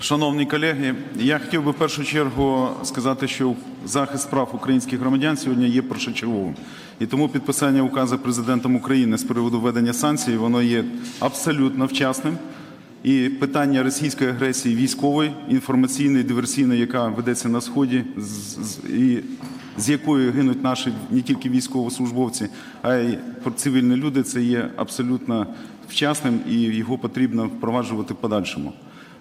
Шановні колеги, я хотів би в першу чергу сказати, що захист прав українських громадян сьогодні є першочерговим. І тому підписання указу президентом України з приводу введення санкцій, воно є абсолютно вчасним. І питання російської агресії військової, інформаційної, диверсійної, яка ведеться на сході, і з якою гинуть наші не тільки військовослужбовці, а й цивільні люди, це є абсолютно вчасним і його потрібно впроваджувати в подальшому.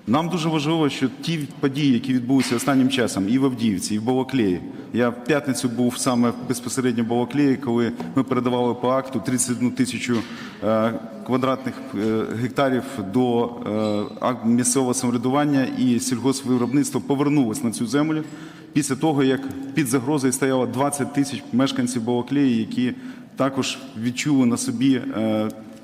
Нам дуже важливо, що ті події, які відбулися останнім часом і в Авдіївці, і в Балаклеї. Я в п'ятницю був саме безпосередньо в Балаклеї, коли ми передавали по акту 31 тисячу е, квадратних е, гектарів до е, місцевого самоврядування і сільгоспвиробництво повернулось на цю землю після того, як під загрозою стояло 20 тисяч мешканців Балаклеї, які також відчули на собі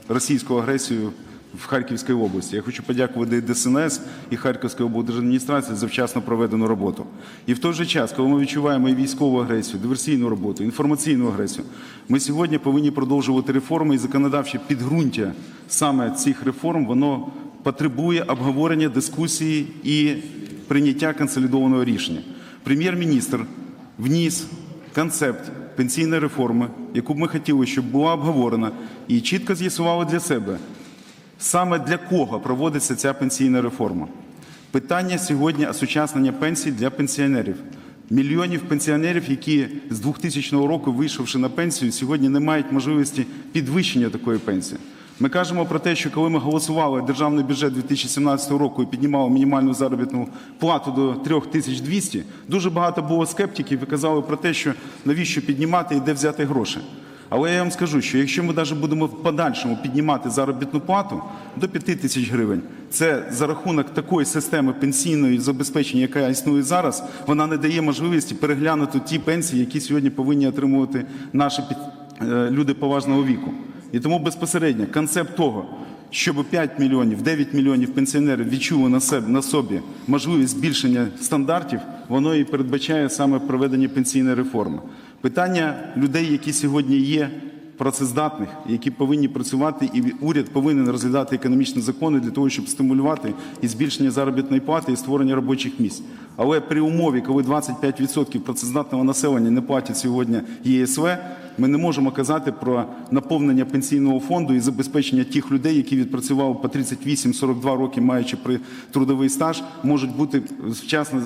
російську агресію в Харківській області. Я хочу подякувати ДСНС і Харківській облдержадміністрації за вчасно проведену роботу. І в той же час, коли ми відчуваємо і військову агресію, диверсійну роботу, інформаційну агресію, ми сьогодні повинні продовжувати реформи і законодавче підґрунтя саме цих реформ, воно потребує обговорення, дискусії і прийняття консолідованого рішення. Прем'єр-міністр вніс концепт пенсійної реформи, яку б ми хотіли, щоб була обговорена, і чітко з'ясували для себе, Саме для кого проводиться ця пенсійна реформа? Питання сьогодні осучаснення пенсій для пенсіонерів. Мільйонів пенсіонерів, які з 2000 року, вийшовши на пенсію, сьогодні не мають можливості підвищення такої пенсії. Ми кажемо про те, що коли ми голосували державний бюджет 2017 року і піднімали мінімальну заробітну плату до 3200, дуже багато було скептиків і казали про те, що навіщо піднімати і де взяти гроші. Але я вам скажу, що якщо ми навіть будемо в подальшому піднімати заробітну плату до 5 тисяч гривень, це за рахунок такої системи пенсійної забезпечення, яка існує зараз, вона не дає можливості переглянути ті пенсії, які сьогодні повинні отримувати наші е, люди поважного віку. І тому безпосередньо концепт того, щоб 5 мільйонів, 9 мільйонів пенсіонерів відчули на себе на собі можливість збільшення стандартів, воно і передбачає саме проведення пенсійної реформи. Питання людей, які сьогодні є працездатних, які повинні працювати, і уряд повинен розглядати економічні закони для того, щоб стимулювати і збільшення заробітної плати і створення робочих місць. Але при умові, коли 25% працездатного населення не платять сьогодні ЄСВ, ми не можемо казати про наповнення пенсійного фонду і забезпечення тих людей, які відпрацювали по 38-42 роки, маючи при трудовий стаж, можуть бути вчасно.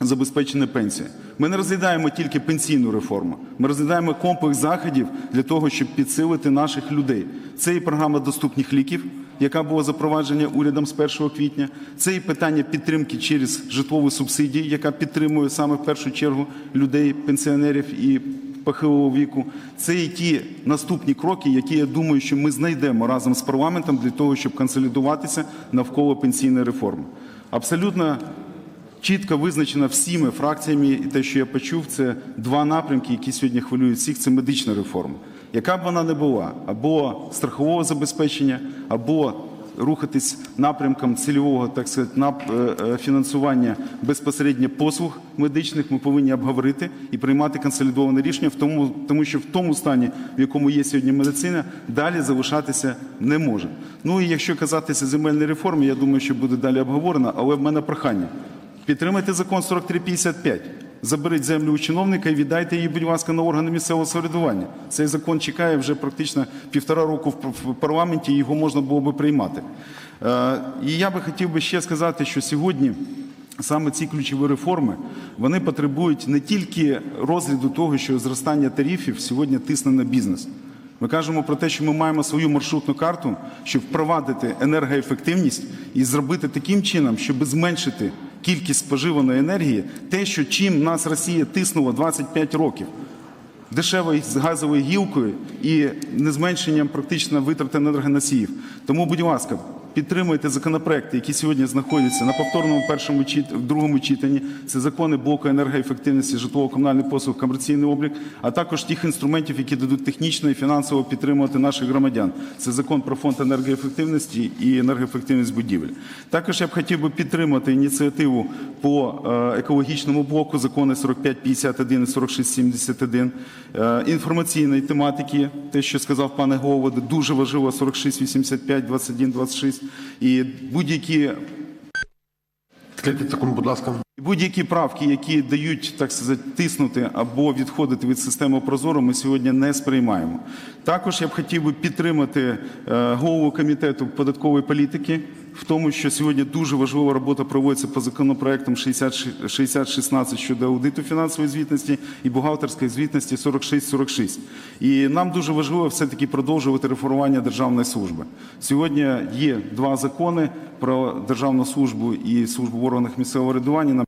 Забезпечена пенсія. Ми не розглядаємо тільки пенсійну реформу. Ми розглядаємо комплекс заходів для того, щоб підсилити наших людей. Це і програма доступних ліків, яка була запроваджена урядом з 1 квітня. Це і питання підтримки через житлову субсидію, яка підтримує саме в першу чергу людей, пенсіонерів і похилого віку. Це і ті наступні кроки, які я думаю, що ми знайдемо разом з парламентом для того, щоб консолідуватися навколо пенсійної реформи. Абсолютно чітко визначено всіми фракціями, і те, що я почув, це два напрямки, які сьогодні хвилюють всіх. Це медична реформа. Яка б вона не була, або страхового забезпечення, або рухатись напрямком цільового так сказати, нап- е, е, фінансування безпосередньо послуг медичних, ми повинні обговорити і приймати консолідоване рішення, в тому, тому що в тому стані, в якому є сьогодні медицина, далі залишатися не може. Ну і якщо казатися земельної реформи, я думаю, що буде далі обговорено, але в мене прохання. Підтримайте закон 4355. Заберіть землю у чиновника і віддайте її, будь ласка, на органи місцевого самоврядування. Цей закон чекає вже практично півтора року в парламенті, його можна було би приймати. Е, І я би хотів би ще сказати, що сьогодні саме ці ключові реформи вони потребують не тільки розгляду того, що зростання тарифів сьогодні тисне на бізнес. Ми кажемо про те, що ми маємо свою маршрутну карту, щоб впровадити енергоефективність і зробити таким чином, щоб зменшити кількість споживаної енергії, те, що чим нас Росія тиснула 25 років дешевою газовою гілкою і незменшенням практично витрат енергоносіїв. Тому, будь ласка, підтримуйте законопроекти, які сьогодні знаходяться на повторному першому в другому читанні. Це закони блоку енергоефективності, житлово-комунальних послуг, комерційний облік, а також тих інструментів, які дадуть технічно і фінансово підтримувати наших громадян. Це закон про фонд енергоефективності і енергоефективність будівель. Також я б хотів би підтримати ініціативу по е, екологічному блоку закони 4551 і 4671, е, інформаційної тематики, те, що сказав пане Голово, дуже важливо 4685, 21, 26, і будь-які 30 секунд, будь ласка. Будь-які правки, які дають так сказати, тиснути або відходити від системи Прозоро, ми сьогодні не сприймаємо. Також я б хотів би підтримати е, голову комітету податкової політики в тому, що сьогодні дуже важлива робота проводиться по законопроектам 60 6016 щодо аудиту фінансової звітності і бухгалтерської звітності 4646. І нам дуже важливо все-таки продовжувати реформування державної служби. Сьогодні є два закони про державну службу і службу в органах місцевого врядування.